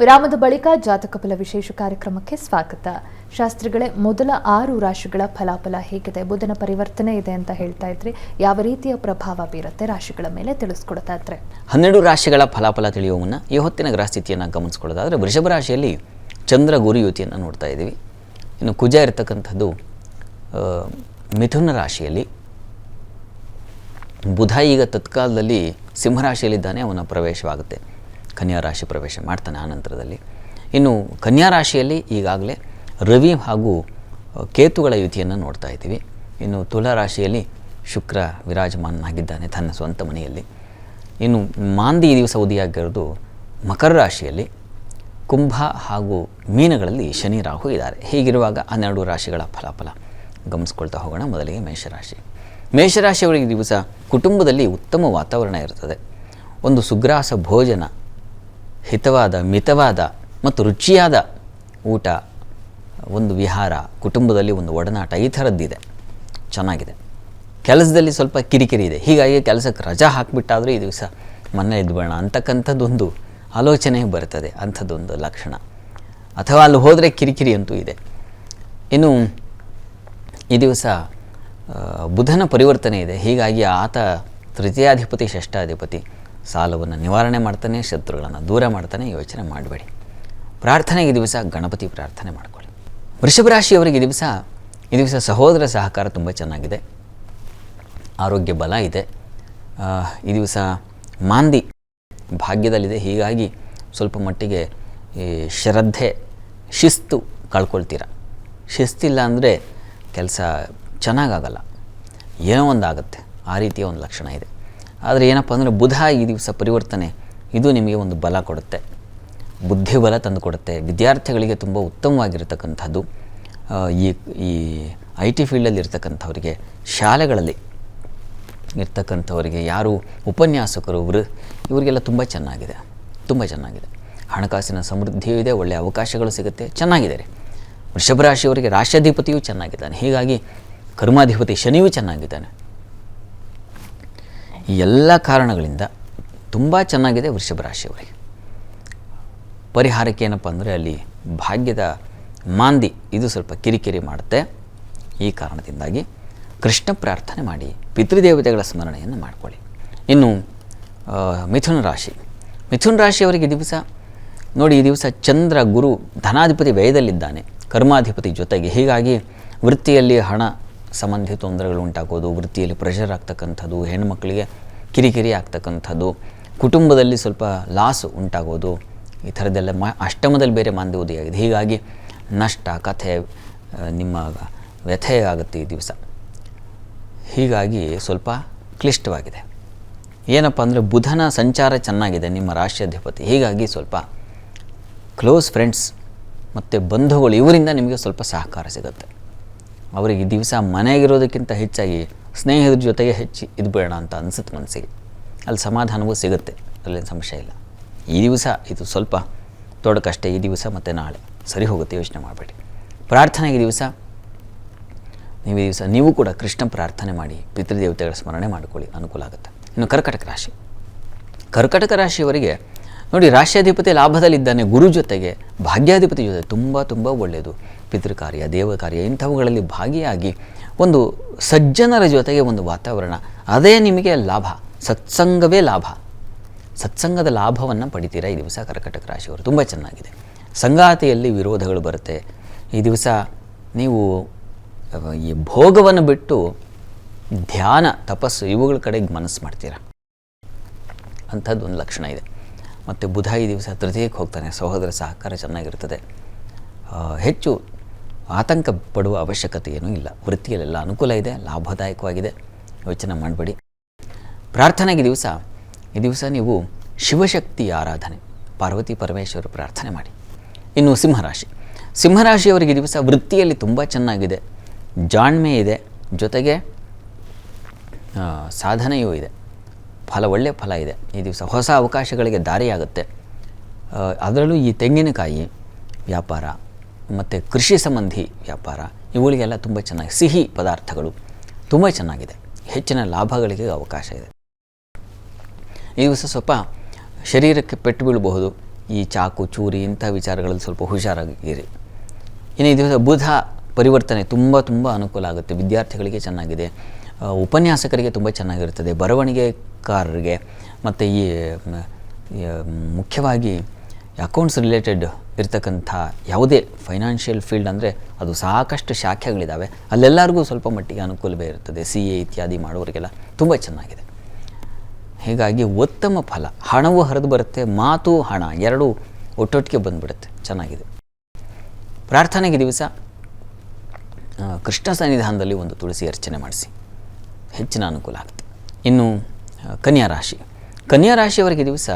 ವಿರಾಮದ ಬಳಿಕ ಜಾತಕ ಫಲ ವಿಶೇಷ ಕಾರ್ಯಕ್ರಮಕ್ಕೆ ಸ್ವಾಗತ. ಶಾಸ್ತ್ರಿಗಳೇ, ಮೊದಲ ಆರು ರಾಶಿಗಳ ಫಲಾಫಲ ಹೇಗಿದೆ? ಬುಧನ ಪರಿವರ್ತನೆ ಇದೆ ಅಂತ ಹೇಳ್ತಾ ಇದ್ರಿ. ಯಾವ ರೀತಿಯ ಪ್ರಭಾವ ಬೀರುತ್ತೆ ರಾಶಿಗಳ ಮೇಲೆ? ತಿಳಿಸ್ಕೊಡ್ತಾ ಇದ್ರೆ ಹನ್ನೆರಡು ರಾಶಿಗಳ ಫಲಾಫಲ ತಿಳಿಯುವ ಮುನ್ನ ಈ ಹೊತ್ತಿನ ಗ್ರಹಸ್ಥಿತಿಯನ್ನು ಗಮನಿಸ್ಕೊಳ್ಳೋದಾದ್ರೆ ವೃಷಭ ರಾಶಿಯಲ್ಲಿ ಚಂದ್ರ ಗುರು ಯುತಿಯನ್ನು ನೋಡ್ತಾ ಇದ್ದೀವಿ. ಇನ್ನು ಕುಜ ಇರತಕ್ಕಂಥದ್ದು ಮಿಥುನ ರಾಶಿಯಲ್ಲಿ. ಬುಧ ಈಗ ತತ್ಕಾಲದಲ್ಲಿ ಸಿಂಹರಾಶಿಯಲ್ಲಿದ್ದಾನೆ ಅವನ ಪ್ರವೇಶವಾಗುತ್ತೆ. ಕನ್ಯಾ ರಾಶಿ ಪ್ರವೇಶ ಮಾಡ್ತಾನೆ ಆ ನಂತರದಲ್ಲಿ. ಇನ್ನು ಕನ್ಯಾ ರಾಶಿಯಲ್ಲಿ ಈಗಾಗಲೇ ರವಿ ಹಾಗೂ ಕೇತುಗಳ ಯುತಿಯನ್ನು ನೋಡ್ತಾ ಇದ್ದೀವಿ. ಇನ್ನು ತುಲಾ ರಾಶಿಯಲ್ಲಿ ಶುಕ್ರ ವಿರಾಜಮಾನನಾಗಿದ್ದಾನೆ ತನ್ನ ಸ್ವಂತ ಮನೆಯಲ್ಲಿ. ಇನ್ನು ಮಾಂದಿ ದಿವಸ ಉದಿಯಾಗಿರೋದು ಮಕರ ರಾಶಿಯಲ್ಲಿ ಕುಂಭ ಹಾಗೂ ಮೀನಗಳಲ್ಲಿ ಶನಿ ರಾಹು ಇದ್ದಾರೆ. ಹೀಗಿರುವಾಗ ಹನ್ನೆರಡು ರಾಶಿಗಳ ಫಲಾಫಲ. ಗಮನಿಸ್ಕೊಳ್ತಾ ಹೋಗೋಣ ಮೊದಲಿಗೆ ಮೇಷರಾಶಿ. ಮೇಷರಾಶಿಯವರಿಗೆ ದಿವಸ ಕುಟುಂಬದಲ್ಲಿ ಉತ್ತಮ ವಾತಾವರಣ ಇರ್ತದೆ. ಒಂದು ಸುಗ್ರಾಸ ಭೋಜನ ಹಿತವಾದ, ಮಿತವಾದ ಮತ್ತು ರುಚಿಯಾದ ಊಟ, ಒಂದು ವಿಹಾರ, ಕುಟುಂಬದಲ್ಲಿ ಒಂದು ಒಡನಾಟ, ಈ ಥರದ್ದಿದೆ. ಚೆನ್ನಾಗಿದೆ. ಕೆಲಸದಲ್ಲಿ ಸ್ವಲ್ಪ ಕಿರಿಕಿರಿ ಇದೆ. ಹೀಗಾಗಿ ಕೆಲಸಕ್ಕೆ ರಜಾ ಹಾಕಿಬಿಟ್ಟಾದರೂ ಈ ದಿವಸ ಮನೆ ಇದ್ಬೇಡ ಅಂತಕ್ಕಂಥದ್ದೊಂದು ಆಲೋಚನೆ ಬರ್ತದೆ. ಅಂಥದ್ದೊಂದು ಲಕ್ಷಣ. ಅಥವಾ ಅಲ್ಲಿ ಹೋದರೆ ಕಿರಿಕಿರಿ ಅಂತೂ ಇದೆ. ಇನ್ನು ಈ ದಿವಸ ಬುಧನ ಪರಿವರ್ತನೆ ಇದೆ. ಹೀಗಾಗಿ ಆತ ತೃತೀಯಾಧಿಪತಿ, ಷಷ್ಠಾಧಿಪತಿ. ಸಾಲವನ್ನು ನಿವಾರಣೆ ಮಾಡ್ತಾನೆ, ಶತ್ರುಗಳನ್ನು ದೂರ ಮಾಡ್ತಾನೆ, ಯೋಚನೆ ಮಾಡಬೇಡಿ. ಪ್ರಾರ್ಥನೆಗೆ ದಿವಸ ಗಣಪತಿ ಪ್ರಾರ್ಥನೆ ಮಾಡಿಕೊಳ್ಳಿ. ವೃಷಭ ರಾಶಿಯವರಿಗೆ ದಿವಸ, ಈ ದಿವಸ ಸಹೋದರ ಸಹಕಾರ ತುಂಬ ಚೆನ್ನಾಗಿದೆ. ಆರೋಗ್ಯ ಬಲ ಇದೆ. ಈ ದಿವಸ ಮಾಂದಿ ಭಾಗ್ಯದಲ್ಲಿದೆ. ಹೀಗಾಗಿ ಸ್ವಲ್ಪ ಮಟ್ಟಿಗೆ ಈ ಶ್ರದ್ಧೆ, ಶಿಸ್ತು ಕಳ್ಕೊಳ್ತೀರ. ಶಿಸ್ತಿಲ್ಲ ಅಂದರೆ ಕೆಲಸ ಚೆನ್ನಾಗಾಗಲ್ಲ. ಏನೋ ಒಂದು ಆ ರೀತಿಯ ಒಂದು ಲಕ್ಷಣ ಇದೆ. ಆದರೆ ಏನಪ್ಪ ಅಂದರೆ ಬುಧ ಈ ದಿವಸ ಪರಿವರ್ತನೆ. ಇದು ನಿಮಗೆ ಒಂದು ಬಲ ಕೊಡುತ್ತೆ. ಬುದ್ಧಿಬಲ ತಂದು ಕೊಡುತ್ತೆ. ವಿದ್ಯಾರ್ಥಿಗಳಿಗೆ ತುಂಬ ಉತ್ತಮವಾಗಿರ್ತಕ್ಕಂಥದ್ದು. ಈ ಈ ಐ ಟಿ ಫೀಲ್ಡಲ್ಲಿ ಇರ್ತಕ್ಕಂಥವರಿಗೆ, ಶಾಲೆಗಳಲ್ಲಿ ಇರ್ತಕ್ಕಂಥವರಿಗೆ ಯಾರು ಉಪನ್ಯಾಸಕರು ಒಬ್ಬರು ಇವರಿಗೆಲ್ಲ ತುಂಬ ಚೆನ್ನಾಗಿದೆ. ತುಂಬ ಚೆನ್ನಾಗಿದೆ. ಹಣಕಾಸಿನ ಸಮೃದ್ಧಿಯೂ ಇದೆ ಒಳ್ಳೆಯ ಅವಕಾಶಗಳು ಸಿಗುತ್ತೆ ಚೆನ್ನಾಗಿದೆ ರೀ ವೃಷಭ ರಾಶಿಯವರಿಗೆ ರಾಷ್ಟ್ರಾಧಿಪತಿಯೂ ಚೆನ್ನಾಗಿದ್ದಾನೆ. ಹೀಗಾಗಿ ಕರ್ಮಾಧಿಪತಿ ಶನಿಯೂ ಚೆನ್ನಾಗಿದ್ದಾನೆ. ಈ ಎಲ್ಲ ಕಾರಣಗಳಿಂದ ತುಂಬ ಚೆನ್ನಾಗಿದೆ ವೃಷಭ ರಾಶಿಯವರಿಗೆ. ಪರಿಹಾರಕ್ಕೆ ಏನಪ್ಪ ಅಂದರೆ ಅಲ್ಲಿ ಭಾಗ್ಯದ ಮಾಂದಿ ಇದು ಸ್ವಲ್ಪ ಕಿರಿಕಿರಿ ಮಾಡುತ್ತೆ. ಈ ಕಾರಣದಿಂದಾಗಿ ಕೃಷ್ಣ ಪ್ರಾರ್ಥನೆ ಮಾಡಿ ಪಿತೃದೇವತೆಗಳ ಸ್ಮರಣೆಯನ್ನು ಮಾಡಿಕೊಳ್ಳಿ. ಇನ್ನು ಮಿಥುನ ರಾಶಿ. ಮಿಥುನ ರಾಶಿಯವರಿಗೆ ದಿವಸ, ನೋಡಿ ಈ ದಿವಸ ಚಂದ್ರ ಗುರು ಧನಾಧಿಪತಿ ವ್ಯಯದಲ್ಲಿದ್ದಾನೆ. ಕರ್ಮಾಧಿಪತಿ ಜೊತೆಗೆ ಹೀಗಾಗಿ ವೃತ್ತಿಯಲ್ಲಿ ಹಣ ಸಂಬಂಧಿ ತೊಂದರೆಗಳು ಉಂಟಾಗೋದು, ವೃತ್ತಿಯಲ್ಲಿ ಪ್ರೆಷರ್ ಆಗ್ತಕ್ಕಂಥದ್ದು, ಹೆಣ್ಮಕ್ಳಿಗೆ ಕಿರಿಕಿರಿ ಆಗ್ತಕ್ಕಂಥದ್ದು, ಕುಟುಂಬದಲ್ಲಿ ಸ್ವಲ್ಪ ಲಾಸ್ ಉಂಟಾಗೋದು, ಈ ಥರದ್ದೆಲ್ಲ ಮಾ, ಅಷ್ಟಮದಲ್ಲಿ ಬೇರೆ ಮಾಂದಿ ಉದಯಾಗಿದೆ ಹೀಗಾಗಿ ನಷ್ಟ, ಕಥೆ ನಿಮ್ಮ ವ್ಯಥೆ ಆಗುತ್ತೆ ಈ ದಿವಸ. ಹೀಗಾಗಿ ಸ್ವಲ್ಪ ಕ್ಲಿಷ್ಟವಾಗಿದೆ. ಏನಪ್ಪ ಅಂದರೆ ಬುಧನ ಸಂಚಾರ ಚೆನ್ನಾಗಿದೆ ನಿಮ್ಮ ರಾಷ್ಟ್ರಾಧಿಪತಿ. ಹೀಗಾಗಿ ಸ್ವಲ್ಪ ಕ್ಲೋಸ್ ಫ್ರೆಂಡ್ಸ್ ಮತ್ತು ಬಂಧುಗಳು ಇವರಿಂದ ನಿಮಗೆ ಸ್ವಲ್ಪ ಸಹಕಾರ ಸಿಗುತ್ತೆ. ಅವರಿಗೆ ದಿವಸ ಮನೆಗಿರೋದಕ್ಕಿಂತ ಹೆಚ್ಚಾಗಿ ಸ್ನೇಹಿತರ ಜೊತೆಗೆ ಹೆಚ್ಚು ಇದು ಬೇಡ ಅಂತ ಅನಿಸುತ್ತೆ ಮನಸ್ಸಿಗೆ. ಅಲ್ಲಿ ಸಮಾಧಾನವೂ ಸಿಗುತ್ತೆ ಅಲ್ಲೇನು ಸಮಸ್ಯೆ ಇಲ್ಲ. ಈ ದಿವಸ ಇದು ಸ್ವಲ್ಪ ತೊಡಕಷ್ಟೇ ಈ ದಿವಸ ಮತ್ತು ನಾಳೆ. ಸರಿ ಹೋಗುತ್ತೆ, ಯೋಚನೆ ಮಾಡಬೇಡಿ. ಪ್ರಾರ್ಥನೆಗೆ ದಿವಸ ನೀವು ಈ ದಿವಸ ನೀವು ಕೂಡ ಕೃಷ್ಣ ಪ್ರಾರ್ಥನೆ ಮಾಡಿ, ಪಿತೃದೇವತೆಗಳ ಸ್ಮರಣೆ ಮಾಡಿಕೊಳ್ಳಿ, ಅನುಕೂಲ ಆಗುತ್ತೆ. ಇನ್ನು ಕರ್ಕಟಕ ರಾಶಿ. ಕರ್ಕಟಕ ರಾಶಿಯವರಿಗೆ ನೋಡಿ, ರಾಷ್ಟ್ರಾಧಿಪತಿ ಲಾಭದಲ್ಲಿದ್ದಾನೆ, ಗುರು ಜೊತೆಗೆ ಭಾಗ್ಯಾಧಿಪತಿ ಜೊತೆ ತುಂಬ ತುಂಬ ಒಳ್ಳೆಯದು. ಪಿತೃಕಾರ್ಯ, ದೇವಕಾರ್ಯ ಇಂಥವುಗಳಲ್ಲಿ ಭಾಗಿಯಾಗಿ ಒಂದು ಸಜ್ಜನರ ಜೊತೆಗೆ ಒಂದು ವಾತಾವರಣ, ಅದೇ ನಿಮಗೆ ಲಾಭ, ಸತ್ಸಂಗವೇ ಲಾಭ. ಸತ್ಸಂಗದ ಲಾಭವನ್ನು ಪಡಿತೀರಾ? ಈ ದಿವಸ ಕರ್ಕಟಕ ರಾಶಿಯವರು ತುಂಬ ಚೆನ್ನಾಗಿದೆ. ಸಂಗಾತಿಯಲ್ಲಿ ವಿರೋಧಗಳು ಬರುತ್ತೆ. ಈ ದಿವಸ ನೀವು ಈ ಭೋಗವನ್ನು ಬಿಟ್ಟು ಧ್ಯಾನ, ತಪಸ್ಸು ಇವುಗಳ ಕಡೆಗೆ ಮನಸ್ಸು ಮಾಡ್ತೀರಾ? ಅಂಥದ್ದು ಒಂದು ಲಕ್ಷಣ ಇದೆ. ಮತ್ತು ಬುಧ ಈ ದಿವಸ ತೃತೀಯಕ್ಕೆ ಹೋಗ್ತಾನೆ. ಸಹೋದರ ಸಹಕಾರ ಚೆನ್ನಾಗಿರ್ತದೆ ಹೆಚ್ಚು ಆತಂಕ ಪಡುವ ಅವಶ್ಯಕತೆ ಏನೂ ಇಲ್ಲ. ವೃತ್ತಿಯಲ್ಲೆಲ್ಲ ಅನುಕೂಲ ಇದೆ, ಲಾಭದಾಯಕವಾಗಿದೆ. ಯೋಚನೆ ಮಾಡಬೇಡಿ. ಪ್ರಾರ್ಥನೆಗೆ ದಿವಸ, ಈ ದಿವಸ ನೀವು ಶಿವಶಕ್ತಿ ಆರಾಧನೆ, ಪಾರ್ವತಿ ಪರಮೇಶ್ವರ ಪ್ರಾರ್ಥನೆ ಮಾಡಿ. ಇನ್ನು ಸಿಂಹರಾಶಿ. ಸಿಂಹರಾಶಿಯವರಿಗೆ ದಿವಸ ವೃತ್ತಿಯಲ್ಲಿ ತುಂಬ ಚೆನ್ನಾಗಿದೆ. ಜಾಣ್ಮೆ ಇದೆ. ಜೊತೆಗೆ ಸಾಧನೆಯೂ ಇದೆ. ಫಲ ಒಳ್ಳೆಯ ಫಲ ಇದೆ. ಈ ದಿವಸ ಹೊಸ ಅವಕಾಶಗಳಿಗೆ ದಾರಿಯಾಗುತ್ತೆ. ಅದರಲ್ಲೂ ಈ ತೆಂಗಿನಕಾಯಿ ವ್ಯಾಪಾರ, ಮತ್ತು ಕೃಷಿ ಸಂಬಂಧಿ ವ್ಯಾಪಾರ, ಇವುಗಳಿಗೆಲ್ಲ ತುಂಬ ಚೆನ್ನಾಗಿ ಸಿಹಿ ಪದಾರ್ಥಗಳು ತುಂಬ ಚೆನ್ನಾಗಿದೆ. ಹೆಚ್ಚಿನ ಲಾಭಗಳಿಗೆ ಅವಕಾಶ ಇದೆ. ಈ ದಿವಸ ಸ್ವಲ್ಪ ಶರೀರಕ್ಕೆ ಪೆಟ್ಟು ಬೀಳಬಹುದು. ಈ ಚಾಕು, ಚೂರಿ ಇಂಥ ವಿಚಾರಗಳಲ್ಲಿ ಸ್ವಲ್ಪ ಹುಷಾರಾಗಿರಿ. ಇನ್ನು ಈ ದಿವಸ ಬುಧ ಪರಿವರ್ತನೆ ತುಂಬ ತುಂಬ ಅನುಕೂಲ ಆಗುತ್ತೆ. ವಿದ್ಯಾರ್ಥಿಗಳಿಗೆ ಚೆನ್ನಾಗಿದೆ. ಉಪನ್ಯಾಸಕರಿಗೆ ತುಂಬ ಚೆನ್ನಾಗಿರ್ತದೆ ಬರವಣಿಗೆಕಾರರಿಗೆ ಮತ್ತು ಈ ಮುಖ್ಯವಾಗಿ ಅಕೌಂಟ್ಸ್ ರಿಲೇಟೆಡ್ ಇರ್ತಕ್ಕಂಥ ಯಾವುದೇ ಫೈನಾನ್ಷಿಯಲ್ ಫೀಲ್ಡ್ ಅಂದರೆ ಅದು ಸಾಕಷ್ಟು ಶಾಖೆಗಳಿದ್ದಾವೆ ಅಲ್ಲೆಲ್ಲರಿಗೂ ಸ್ವಲ್ಪ ಮಟ್ಟಿಗೆ ಅನುಕೂಲವೇ ಇರ್ತದೆ ಸಿ ಎ ಇತ್ಯಾದಿ ಮಾಡುವವರಿಗೆಲ್ಲ ತುಂಬ ಚೆನ್ನಾಗಿದೆ. ಹೀಗಾಗಿ ಉತ್ತಮ ಫಲ, ಹಣವೂ ಹರಿದು ಬರುತ್ತೆ, ಮಾತು ಹಣ ಎರಡೂ ಒಟ್ಟೊಟ್ಟಿಗೆ ಬಂದುಬಿಡುತ್ತೆ. ಚೆನ್ನಾಗಿದೆ. ಪ್ರಾರ್ಥನೆಗೆ ದಿವಸ ಕೃಷ್ಣ ಸನ್ನಿಧಾನದಲ್ಲಿ ಒಂದು ತುಳಸಿ ಅರ್ಚನೆ ಮಾಡಿಸಿ. ಹೆಚ್ಚಿನ ಅನುಕೂಲ ಆಗುತ್ತೆ ಇನ್ನು ಕನ್ಯಾ ರಾಶಿ. ಕನ್ಯಾ ರಾಶಿಯವರಿಗೆ ದಿವಸ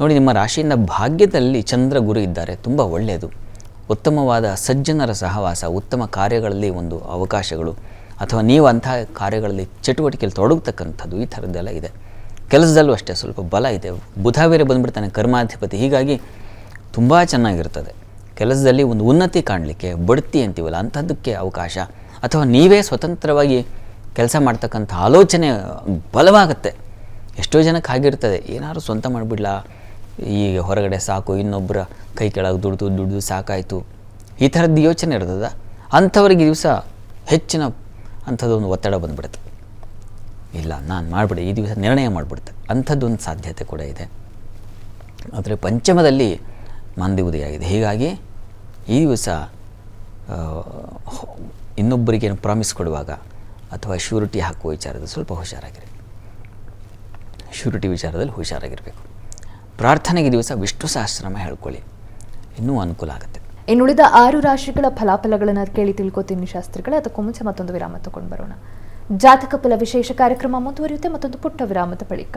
ನೋಡಿ, ನಿಮ್ಮ ರಾಶಿಯಿಂದ ಭಾಗ್ಯದಲ್ಲಿ ಚಂದ್ರ ಗುರು ಇದ್ದಾರೆ. ತುಂಬ ಒಳ್ಳೆಯದು. ಉತ್ತಮವಾದ ಸಜ್ಜನರ ಸಹವಾಸ, ಉತ್ತಮ ಕಾರ್ಯಗಳಲ್ಲಿ ಒಂದು ಅವಕಾಶಗಳು, ಅಥವಾ ನೀವು ಅಂಥ ಕಾರ್ಯಗಳಲ್ಲಿ ಚಟುವಟಿಕೆಯಲ್ಲಿ ತೊಡಗತಕ್ಕಂಥದ್ದು ಈ ಥರದ್ದೆಲ್ಲ ಇದೆ. ಕೆಲಸದಲ್ಲೂ ಅಷ್ಟೇ ಸ್ವಲ್ಪ ಬಲ ಇದೆ. ಬುಧ ಬೇರೆ ಬಂದುಬಿಡ್ತಾನೆ, ಕರ್ಮಾಧಿಪತಿ. ಹೀಗಾಗಿ ತುಂಬ ಚೆನ್ನಾಗಿರ್ತದೆ. ಕೆಲಸದಲ್ಲಿ ಒಂದು ಉನ್ನತಿ ಕಾಣಲಿಕ್ಕೆ, ಬಡ್ತಿ ಅಂತೀವಲ್ಲ, ಅಂಥದ್ದಕ್ಕೆ ಅವಕಾಶ. ಅಥವಾ ನೀವೇ ಸ್ವತಂತ್ರವಾಗಿ ಕೆಲಸ ಮಾಡ್ತಕ್ಕಂಥ ಆಲೋಚನೆ ಬಲವಾಗುತ್ತೆ. ಎಷ್ಟೋ ಜನಕ್ಕೆ ಆಗಿರ್ತದೆ ಏನಾದ್ರು ಸ್ವಂತ ಮಾಡಿಬಿಡ್ಲಾ? ಈ ಹೊರಗಡೆ ಸಾಕು ಇನ್ನೊಬ್ಬರ ಕೈ ಕೆಳಗೆ ದುಡ್ದು ದುಡ್ದು ಸಾಕಾಯಿತು. ಈ ಥರದ್ದು ಯೋಚನೆ ಇರ್ತದ. ಅಂಥವ್ರಿಗೆ ದಿವಸ ಹೆಚ್ಚಿನ ಅಂಥದ್ದೊಂದು ಒತ್ತಡ ಬಂದ್ಬಿಡುತ್ತೆ. ಇಲ್ಲ, ನಾನು ಮಾಡಿಬಿಡಿ, ಈ ದಿವಸ ನಿರ್ಣಯ ಮಾಡಿಬಿಡುತ್ತೆ. ಅಂಥದ್ದೊಂದು ಸಾಧ್ಯತೆ ಕೂಡ ಇದೆ. ಆದರೆ ಪಂಚಮದಲ್ಲಿ ಮಂದಿ ಉದಯಾಗಿದೆ. ಹೀಗಾಗಿ ಈ ದಿವಸ ಇನ್ನೊಬ್ಬರಿಗೇನು ಇನ್ನೊಬ್ಬರಿಗೆ ಪ್ರಾಮಿಸ್ ಕೊಡುವಾಗ ಅಥವಾ ಶ್ಯೂರಿಟಿ ಹಾಕುವ ವಿಚಾರದಲ್ಲಿ ಸ್ವಲ್ಪ ಹುಷಾರಾಗಿರಿ. ಶ್ಯೂರಿಟಿ ವಿಚಾರದಲ್ಲಿ ಹುಷಾರಾಗಿರಬೇಕು. ಪ್ರಾರ್ಥನೆಗೆ ದಿವಸ ವಿಷ್ಣು ಸಹಸ್ರನಾಮ ಹೇಳ್ಕೊಳ್ಳಿ. ಇನ್ನೂ ಅನುಕೂಲ ಆಗುತ್ತೆ. ಇನ್ನುಳಿದ ಆರು ರಾಶಿಗಳ ಫಲಾಫಲಗಳನ್ನು ಕೇಳಿ ತಿಳ್ಕೊತೀನಿ ಶಾಸ್ತ್ರಿಗಳೇ. ಅದಕ್ಕೂ ಮುಂಚೆ ಮತ್ತೊಂದು ವಿರಾಮ ತಗೊಂಡು ಬರೋಣ. ಜಾತಕ ಫಲ ವಿಶೇಷ ಕಾರ್ಯಕ್ರಮ ಮುಂದುವರಿಯುತ್ತೆ. ಮತ್ತೊಂದು ಪುಟ್ಟ ವಿರಾಮದ ಬಳಿಕ.